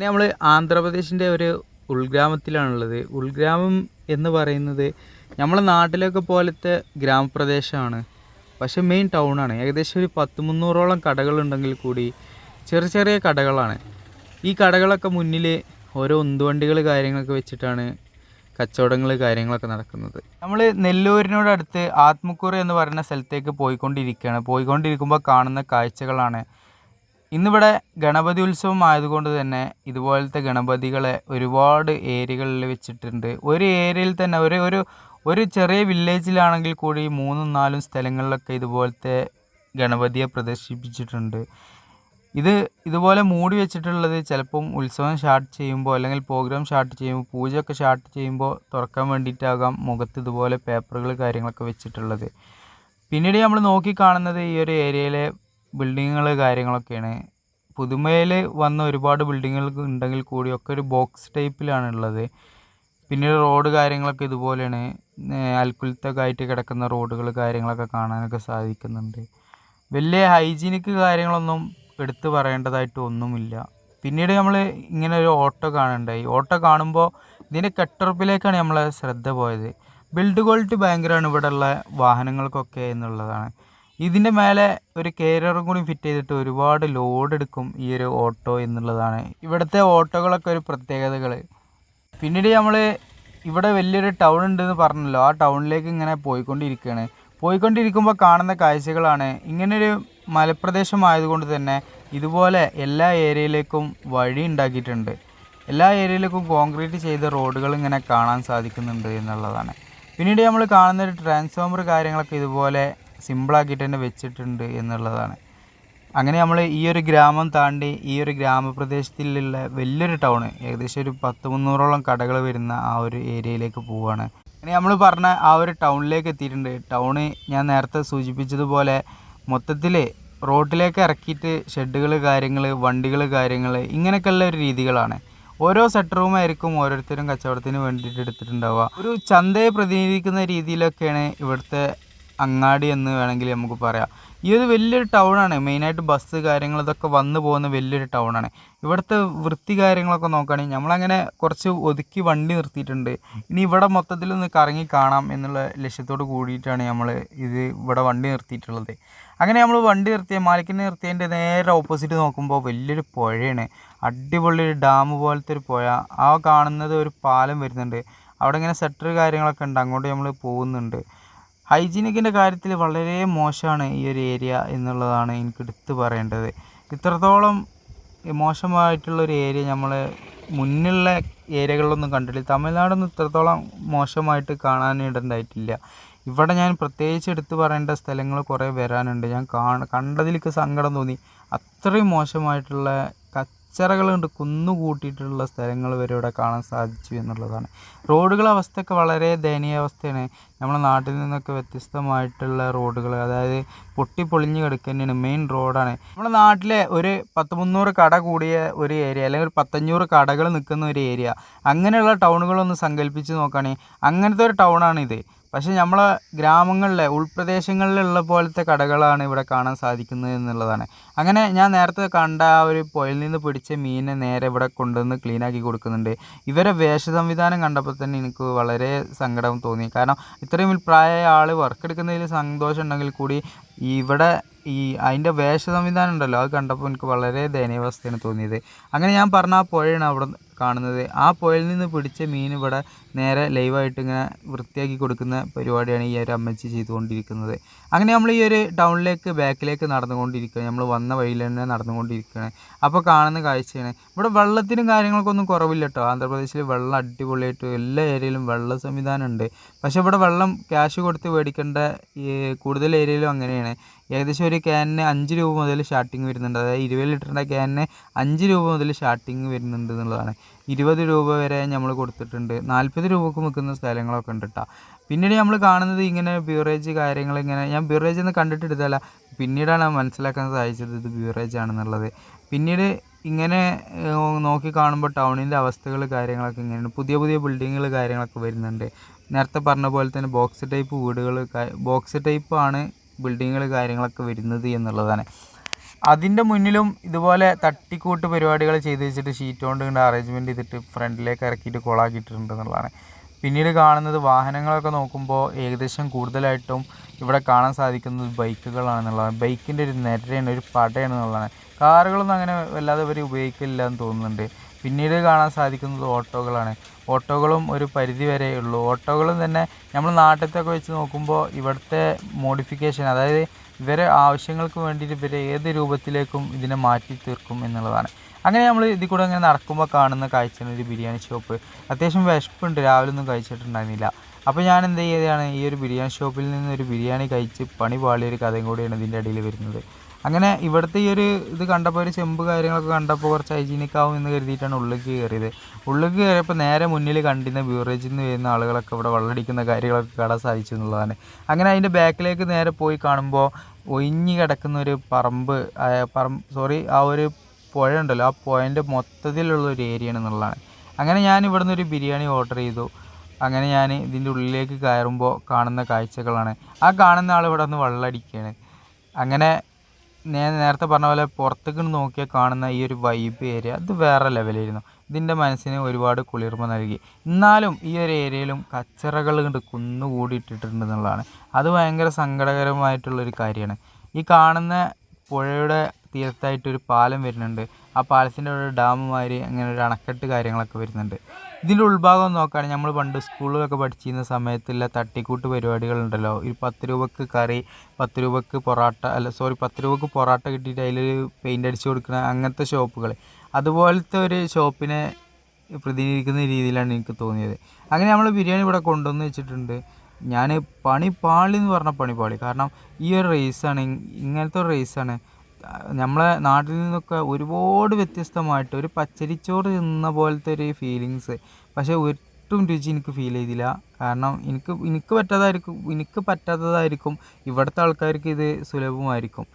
ഇനി നമ്മൾ ആന്ധ്രാപ്രദേശിന്റെ ഒരു ഉൾഗ്രാമത്തിലാണുള്ളത്. ഉൾഗ്രാമം എന്ന് പറയുന്നത് നമ്മളെ നാട്ടിലൊക്കെ പോലത്തെ ഗ്രാമപ്രദേശമാണ് പക്ഷേ മെയിൻ ടൗണാണ് ഏകദേശം ഒരു പത്ത് മുന്നൂറോളം കടകളുണ്ടെങ്കിൽ കൂടി ചെറിയ ചെറിയ കടകളാണ്. ഈ കടകളൊക്കെ മുന്നിൽ ഓരോ ഉന്തുവണ്ടികൾ കാര്യങ്ങളൊക്കെ വെച്ചിട്ടാണ് കച്ചവടങ്ങൾ കാര്യങ്ങളൊക്കെ നടക്കുന്നത്. നമ്മൾ നെല്ലൂരിനോടടുത്ത് ആത്മക്കുറി എന്ന് പറയുന്ന സ്ഥലത്തേക്ക് പോയിക്കൊണ്ടിരിക്കുകയാണ്. പോയിക്കൊണ്ടിരിക്കുമ്പോൾ കാണുന്ന കാഴ്ചകളാണ് ഇന്നിവിടെ ഗണപതി ഉത്സവം ആയതുകൊണ്ട് തന്നെ ഇതുപോലത്തെ ഗണപതികളെ ഒരുപാട് ഏരിയകളിൽ വെച്ചിട്ടുണ്ട്. ഒരു ഏരിയയിൽ തന്നെ ഒരു ഒരു ഒരു ചെറിയ വില്ലേജിലാണെങ്കിൽ കൂടി മൂന്നും നാലും സ്ഥലങ്ങളിലൊക്കെ ഇതുപോലത്തെ ഗണപതിയെ പ്രദർശിപ്പിച്ചിട്ടുണ്ട്. ഇത് ഇതുപോലെ മൂടി വെച്ചിട്ടുള്ളത് ചിലപ്പം ഉത്സവം ഷാർട്ട് ചെയ്യുമ്പോൾ അല്ലെങ്കിൽ പ്രോഗ്രാം ഷാർട്ട് ചെയ്യുമ്പോൾ പൂജയൊക്കെ ഷാർട്ട് ചെയ്യുമ്പോൾ തുറക്കാൻ വേണ്ടിയിട്ടാകാം മുഖത്ത് ഇതുപോലെ പേപ്പറുകൾ കാര്യങ്ങളൊക്കെ വെച്ചിട്ടുള്ളത്. പിന്നീട് നമ്മൾ നോക്കി കാണുന്നത് ഈ ഒരു ഏരിയയിലെ ബിൽഡിങ്ങുകൾ കാര്യങ്ങളൊക്കെയാണ്. പുതുമയിൽ വന്ന ഒരുപാട് ബിൽഡിങ്ങുകൾ ഉണ്ടെങ്കിൽ കൂടി ഒക്കെ ഒരു ബോക്സ് ടൈപ്പിലാണ് ഉള്ളത്. പിന്നീട് റോഡ് കാര്യങ്ങളൊക്കെ ഇതുപോലെയാണ്. അൽക്കുലത്തൊക്കെ ആയിട്ട് കിടക്കുന്ന റോഡുകൾ കാര്യങ്ങളൊക്കെ കാണാനൊക്കെ സാധിക്കുന്നുണ്ട്. വലിയ ഹൈജീനിക് കാര്യങ്ങളൊന്നും എടുത്തു പറയേണ്ടതായിട്ട് ഒന്നുമില്ല. പിന്നീട് നമ്മൾ ഇങ്ങനെ ഒരു ഓട്ടോ കാണണ്ടായി ഓട്ടോ കാണുമ്പോൾ ഇതിന്റെ കെട്ടുറപ്പിലേക്കാണ് നമ്മളെ ശ്രദ്ധ പോയത്. ബിൽഡ് ക്വാളിറ്റി ഭയങ്കരമാണ് ഇവിടെയുള്ള വാഹനങ്ങൾക്കൊക്കെ എന്നുള്ളതാണ്. ഇതിന്റെ മേലെ ഒരു കേരറും കൂടി ഫിറ്റ് ചെയ്തിട്ട് ഒരുപാട് ലോഡ് എടുക്കും ഈ ഒരു ഓട്ടോ എന്നുള്ളതാണ്. ഇവിടുത്തെ ഓട്ടോകളൊക്കെ ഒരു പ്രത്യേകതകൾ പിന്നീട് നമ്മൾ ഇവിടെ വലിയൊരു ടൗൺ ഉണ്ടെന്ന് പറഞ്ഞല്ലോ. ആ ടൗണിലേക്ക് ഇങ്ങനെ പോയിക്കൊണ്ടിരിക്കുകയാണ് പോയിക്കൊണ്ടിരിക്കുമ്പോൾ കാണുന്ന കാഴ്ചകളാണ്. ഇങ്ങനൊരു മലപ്രദേശമായതുകൊണ്ട് തന്നെ ഇതുപോലെ എല്ലാ ഏരിയയിലേക്കും വഴി ഉണ്ടാക്കിയിട്ടുണ്ട്. എല്ലാ ഏരിയയിലേക്കും കോൺക്രീറ്റ് ചെയ്ത റോഡുകൾ ഇങ്ങനെ കാണാൻ സാധിക്കുന്നുണ്ട് എന്നുള്ളതാണ്. പിന്നീട് നമ്മൾ കാണുന്ന ഒരു ട്രാൻസ്ഫോമർ കാര്യങ്ങളൊക്കെ ഇതുപോലെ സിമ്പിളാക്കിയിട്ട് തന്നെ വെച്ചിട്ടുണ്ട് എന്നുള്ളതാണ്. അങ്ങനെ നമ്മൾ ഈ ഒരു ഗ്രാമം താണ്ടി ഈ ഒരു ഗ്രാമപ്രദേശത്തിലുള്ള വലിയൊരു ടൗൺ ഏകദേശം ഒരു പത്ത് മുന്നൂറോളം കടകൾ വരുന്ന ആ ഒരു ഏരിയയിലേക്ക് പോവുകയാണ് അങ്ങനെ നമ്മൾ പറഞ്ഞ ആ ഒരു ടൗണിലേക്ക് എത്തിയിട്ടുണ്ട്. ടൗണ് ഞാൻ നേരത്തെ സൂചിപ്പിച്ചതുപോലെ മൊത്തത്തിൽ റോട്ടിലേക്ക് ഇറക്കിയിട്ട് ഷെഡുകൾ കാര്യങ്ങൾ വണ്ടികൾ കാര്യങ്ങൾ ഇങ്ങനെയൊക്കെയുള്ള ഒരു രീതികളാണ്. ഓരോ സെറ്റ് റൂമായിരിക്കും ഓരോരുത്തരും കച്ചവടത്തിന് വേണ്ടിയിട്ട് എടുത്തിട്ടുണ്ടാവുക. ഒരു ചന്തയെ പ്രതിനിധീകരിക്കുന്ന രീതിയിലൊക്കെയാണ് ഇവിടുത്തെ അങ്ങാടി എന്ന് വേണമെങ്കിൽ നമുക്ക് പറയാം. ഈ ഒരു വലിയൊരു ടൗണാണ് മെയിനായിട്ട് ബസ് കാര്യങ്ങൾ ഇതൊക്കെ വന്നു പോകുന്ന വലിയൊരു ടൗണാണ് ഇവിടുത്തെ വൃത്തി കാര്യങ്ങളൊക്കെ നോക്കുകയാണെങ്കിൽ നമ്മളങ്ങനെ കുറച്ച് ഒതുക്കി വണ്ടി നിർത്തിയിട്ടുണ്ട്. ഇനി ഇവിടെ മൊത്തത്തിൽ ഒന്ന് കറങ്ങി കാണാം എന്നുള്ള ലക്ഷ്യത്തോട് കൂടിയിട്ടാണ് നമ്മൾ ഇത് ഇവിടെ വണ്ടി നിർത്തിയിട്ടുള്ളത്. അങ്ങനെ നമ്മൾ വണ്ടി നിർത്തിയ മാലിക്കിനെ നിർത്തിയതിന്റെ നേരെ ഓപ്പോസിറ്റ് നോക്കുമ്പോൾ വലിയൊരു പുഴയാണ്. അടിപൊളി ഒരു ഡാം പോലത്തെ ഒരു പുഴ. ആ കാണുന്നത് ഒരു പാലം വരുന്നുണ്ട്. അവിടെ ഇങ്ങനെ സെറ്റർ കാര്യങ്ങളൊക്കെ ഉണ്ട്. അങ്ങോട്ട് നമ്മൾ പോകുന്നുണ്ട്. ഹൈജീനിക്കിന്റെ കാര്യത്തിൽ വളരെ മോശമാണ് ഈ ഒരു ഏരിയ എന്നുള്ളതാണ് എനിക്ക് എടുത്തു പറയേണ്ടത്. ഇത്രത്തോളം മോശമായിട്ടുള്ളൊരു ഏരിയ നമ്മൾ മുന്നിലുള്ള ഏരിയകളിലൊന്നും കണ്ടിട്ടില്ല. തമിഴ്നാടൊന്നും ഇത്രത്തോളം മോശമായിട്ട് കാണാനിടണ്ടായിട്ടില്ല ഇവിടെ ഞാൻ പ്രത്യേകിച്ച് എടുത്തു പറയേണ്ട സ്ഥലങ്ങൾ കുറേ വരാനുണ്ട്. ഞാൻ കാണ കണ്ടതിലേക്ക് സങ്കടം തോന്നി. അത്രയും മോശമായിട്ടുള്ള കച്ചറകൾ കൊണ്ട് കുന്നുകൂട്ടിയിട്ടുള്ള സ്ഥലങ്ങൾ വരെ ഇവിടെ കാണാൻ സാധിച്ചു എന്നുള്ളതാണ്. റോഡുകളുടെ അവസ്ഥയൊക്കെ വളരെ ദയനീയാവസ്ഥയാണ് നമ്മുടെ നാട്ടിൽ നിന്നൊക്കെ വ്യത്യസ്തമായിട്ടുള്ള റോഡുകൾ അതായത് പൊട്ടി പൊളിഞ്ഞ് കിടക്കുന്നതാണ് മെയിൻ റോഡാണ് നമ്മുടെ നാട്ടിലെ ഒരു പത്ത് മുന്നൂറ് കട കൂടിയ ഒരു ഏരിയ അല്ലെങ്കിൽ ഒരു പത്തഞ്ഞൂറ് കടകൾ നിൽക്കുന്ന ഒരു ഏരിയ അങ്ങനെയുള്ള ടൗണുകളൊന്ന് സങ്കല്പിച്ച് നോക്കുകയാണെങ്കിൽ അങ്ങനത്തെ ഒരു ടൗണാണിത് പക്ഷേ നമ്മളെ ഗ്രാമങ്ങളിലെ ഉൾപ്രദേശങ്ങളിലുള്ള പോലത്തെ കടകളാണ് ഇവിടെ കാണാൻ സാധിക്കുന്നത് എന്നുള്ളതാണ്. അങ്ങനെ ഞാൻ നേരത്തെ കണ്ട ആ ഒരു പുഴയിൽ നിന്ന് പിടിച്ച മീനെ നേരെ ഇവിടെ കൊണ്ടുവന്ന് ക്ലീനാക്കി കൊടുക്കുന്നുണ്ട്. ഇവരെ വേഷ സംവിധാനം കണ്ടപ്പോൾ തന്നെ എനിക്ക് വളരെ സങ്കടം തോന്നി. കാരണം ഇത്രയും പ്രായമായ ആൾ വർക്ക് എടുക്കുന്നതിൽ സന്തോഷം ഉണ്ടെങ്കിൽ കൂടി ഇവിടെ ഈ അതിന്റെ വേഷ സംവിധാനം ഉണ്ടല്ലോ അത് കണ്ടപ്പോൾ എനിക്ക് വളരെ ദയനീയാവസ്ഥയാണ് തോന്നിയത്. അങ്ങനെ ഞാൻ പറഞ്ഞ ആ പുഴയാണ് അവിടെ കാണുന്നത്. ആ പുഴയിൽ നിന്ന് പിടിച്ച മീൻ ഇവിടെ നേരെ ലൈവായിട്ട് ഇങ്ങനെ വൃത്തിയാക്കി കൊടുക്കുന്ന പരിപാടിയാണ് ഈ ഒരു അമ്മച്ചി ചെയ്തുകൊണ്ടിരിക്കുന്നത്. അങ്ങനെ നമ്മൾ ഈ ഒരു ടൗണിലേക്ക് ബാക്കിലേക്ക് നടന്നുകൊണ്ടിരിക്കുകയാണ്. നമ്മൾ വന്ന വഴിയിൽ തന്നെ നടന്നുകൊണ്ടിരിക്കുകയാണ്. അപ്പോൾ കാണുന്ന കാഴ്ചയാണ്. ഇവിടെ വെള്ളത്തിനും കാര്യങ്ങൾക്കൊന്നും കുറവില്ല കേട്ടോ. ആന്ധ്രാപ്രദേശിൽ വെള്ളം അടിപൊളിയായിട്ട് എല്ലാ ഏരിയയിലും വെള്ള സംവിധാനം ഉണ്ട്. പക്ഷേ ഇവിടെ വെള്ളം ക്യാഷ് കൊടുത്ത് മേടിക്കേണ്ട ഈ കൂടുതൽ ഏരിയയിലും അങ്ങനെയാണ്. ഏകദേശം ഒരു ക്യാനിന് അഞ്ച് രൂപ മുതൽ സ്റ്റാർട്ടിങ് വരുന്നുണ്ട്. അതായത് ഇരുപത് ലിറ്ററിന്റെ ക്യാനിന് അഞ്ച് രൂപ മുതൽ സ്റ്റാർട്ടിങ് വരുന്നുണ്ട് എന്നുള്ളതാണ്. ഇരുപത് രൂപ വരെ നമ്മൾ കൊടുത്തിട്ടുണ്ട്. നാൽപ്പത് രൂപക്ക് വിൽക്കുന്ന സ്ഥലങ്ങളൊക്കെ ഉണ്ട് കേട്ടോ പിന്നീട് നമ്മൾ കാണുന്നത് ഇങ്ങനെ ബ്യൂറേജ് കാര്യങ്ങൾ ഇങ്ങനെ ഞാൻ ബ്യൂറേജ് എന്ന് കണ്ടിട്ടെടുത്തല്ല പിന്നീടാണ് മനസ്സിലാക്കാൻ സാധിച്ചത് ഇത് ബ്യൂറേജ് ആണെന്നുള്ളത്. പിന്നീട് ഇങ്ങനെ നോക്കി കാണുമ്പോൾ ടൗണിന്റെ അവസ്ഥകൾ കാര്യങ്ങളൊക്കെ ഇങ്ങനെയാണ്. പുതിയ പുതിയ ബിൽഡിങ്ങുകൾ കാര്യങ്ങളൊക്കെ വരുന്നുണ്ട്. നേരത്തെ പറഞ്ഞ പോലെ തന്നെ ബോക്സ് ടൈപ്പ് വീടുകൾ ബോക്സ് ടൈപ്പാണ് ബിൽഡിങ്ങുകൾ കാര്യങ്ങളൊക്കെ വരുന്നത് എന്നുള്ളതാണ്. അതിന്റെ മുന്നിലും ഇതുപോലെ തട്ടിക്കൂട്ട് പരിപാടികൾ ചെയ്ത് വെച്ചിട്ട് ഷീറ്റ് കൊണ്ട് കണ്ട് അറേഞ്ച്മെന്റ് ചെയ്തിട്ട് ഫ്രണ്ടിലേക്ക് ഇറക്കിയിട്ട് കൊളാക്കിയിട്ടുണ്ട് എന്നുള്ളതാണ്. പിന്നീട് കാണുന്നത് വാഹനങ്ങളൊക്കെ നോക്കുമ്പോൾ ഏകദേശം കൂടുതലായിട്ടും ഇവിടെ കാണാൻ സാധിക്കുന്നത് ബൈക്കുകളാണെന്നുള്ളതാണ് ബൈക്കിന്റെ ഒരു നിരയാണ് ഒരു പടയാണ് എന്നുള്ളതാണ്. കാറുകളൊന്നും അങ്ങനെ വല്ലാതെ ഇവർ ഉപയോഗിക്കില്ല എന്ന് തോന്നുന്നുണ്ട്. പിന്നീട് കാണാൻ സാധിക്കുന്നത് ഓട്ടോകളാണ്. ഓട്ടോകളും ഒരു പരിധി വരെ ഉള്ളൂ. ഓട്ടോകളും തന്നെ നമ്മൾ നാട്ടിലത്തൊക്കെ വെച്ച് നോക്കുമ്പോൾ ഇവിടുത്തെ മോഡിഫിക്കേഷൻ അതായത് ഇവരെ ആവശ്യങ്ങൾക്ക് വേണ്ടിയിട്ട് ഇവരെ ഏത് രൂപത്തിലേക്കും ഇതിനെ മാറ്റി തീർക്കും എന്നുള്ളതാണ്. അങ്ങനെ നമ്മൾ ഇതിൽ കൂടെ അങ്ങനെ നടക്കുമ്പോൾ കാണുന്ന കാഴ്ചയാണ് ഒരു ബിരിയാണി ഷോപ്പ് അത്യാവശ്യം വിശപ്പുണ്ട്. രാവിലെ ഒന്നും കഴിച്ചിട്ടുണ്ടായിരുന്നില്ല. അപ്പോൾ ഞാൻ എന്ത് ചെയ്തതാണ്? ഈ ഒരു ബിരിയാണി ഷോപ്പിൽ നിന്ന് ഒരു ബിരിയാണി കഴിച്ച് പണി പാളിയൊരു കഥയും കൂടിയാണ് ഇതിന്റെ ഇടയിൽ വരുന്നത്. അങ്ങനെ ഇവിടുത്തെ ഈ ഒരു ഇത് കണ്ടപ്പോൾ ഒരു ചെമ്പ് കാര്യങ്ങളൊക്കെ കണ്ടപ്പോൾ കുറച്ച് ഹൈജീനിക് ആവും എന്ന് കരുതിയിട്ടാണ് ഉള്ളിലേക്ക് കയറിയത്. ഉള്ളിലേക്ക് കയറിയപ്പോൾ നേരെ മുന്നിൽ കണ്ടിരുന്ന ബ്യൂറേജിൽ നിന്ന് വരുന്ന ആളുകളൊക്കെ ഇവിടെ വെള്ളടിക്കുന്ന കാര്യങ്ങളൊക്കെ കാണാൻ സാധിച്ചു എന്നുള്ളതാണ്. അങ്ങനെ അതിന്റെ ബാക്കിലേക്ക് നേരെ പോയി കാണുമ്പോൾ ഒഴിഞ്ഞു കിടക്കുന്ന ഒരു പറമ്പ് പറമ്പ് സോറി ആ ഒരു പുഴ ഉണ്ടല്ലോ ആ പുഴന്റെ മൊത്തത്തിലുള്ള ഒരു ഏരിയ എന്നുള്ളതാണ്. അങ്ങനെ ഞാൻ ഇവിടുന്ന് ഒരു ബിരിയാണി ഓർഡർ ചെയ്തു. അങ്ങനെ ഞാൻ ഇതിന്റെ ഉള്ളിലേക്ക് കയറുമ്പോൾ കാണുന്ന കാഴ്ചകളാണ്. ആ കാണുന്ന ആൾ ഇവിടെ നിന്ന് വെള്ളമടിക്കുകയാണ് അങ്ങനെ ഞാൻ നേരത്തെ പറഞ്ഞ പോലെ പുറത്തേക്ക് നോക്കിയാൽ കാണുന്ന ഈ ഒരു വൈബ് ഏരിയ അത് വേറെ ലെവലായിരുന്നു ഇതിന്റെ മനസ്സിന് ഒരുപാട് കുളിർമ നൽകി. എന്നാലും ഈ ഒരു ഏരിയയിലും കച്ചറകൾ കണ്ട് കുന്നുകൂടിയിട്ടിട്ടുണ്ട് എന്നുള്ളതാണ്. അത് ഭയങ്കര സങ്കടകരമായിട്ടുള്ളൊരു കാര്യമാണ്. ഈ കാണുന്ന പുഴയുടെ തീരത്തായിട്ട് ഒരു പാലം വരുന്നുണ്ട്. ആ പാലത്തിന്റെ ഒരു ഡാം മാതിരി അങ്ങനെ ഒരു അണക്കെട്ട് കാര്യങ്ങളൊക്കെ വരുന്നുണ്ട്. ഇതിന്റെ ഉൾഭാഗം നോക്കുകയാണെങ്കിൽ നമ്മൾ പണ്ട് സ്കൂളിലൊക്കെ പഠിച്ചിരുന്ന സമയത്തുള്ള തട്ടിക്കൂട്ട് പരിപാടികളുണ്ടല്ലോ. ഒരു പത്ത് രൂപക്ക് കറി പത്ത് രൂപക്ക് പൊറോട്ട അല്ല സോറി പത്ത് രൂപക്ക് പൊറോട്ട കിട്ടിയിട്ട് അതിൽ പെയിന്റ് അടിച്ച് കൊടുക്കുന്ന അങ്ങനത്തെ ഷോപ്പുകൾ. അതുപോലത്തെ ഒരു ഷോപ്പിനെ പ്രതിനിധീകരിക്കുന്ന രീതിയിലാണ് എനിക്ക് തോന്നിയത്. അങ്ങനെ നമ്മൾ ബിരിയാണി ഇവിടെ കൊണ്ടുവന്ന് വെച്ചിട്ടുണ്ട്. ഞാൻ പണിപ്പാളി എന്ന് പറഞ്ഞ പണിപ്പാളി കാരണം ഈ ഒരു റേസാണ് ഇങ്ങനത്തെ ഒരു റേസാണ് നമ്മളെ നാട്ടിൽ നിന്നൊക്കെ ഒരുപാട് വ്യത്യസ്തമായിട്ട് ഒരു പച്ചരിച്ചോറ് തിന്ന പോലത്തെ ഒരു ഫീലിങ്സ് പക്ഷേ ഒട്ടും രുചി എനിക്ക് ഫീൽ ചെയ്തില്ല. കാരണം എനിക്ക് എനിക്ക് പറ്റാതായിരിക്കും എനിക്ക് പറ്റാത്തതായിരിക്കും ഇവിടുത്തെ ആൾക്കാർക്ക് ഇത് സുലഭമായിരിക്കും.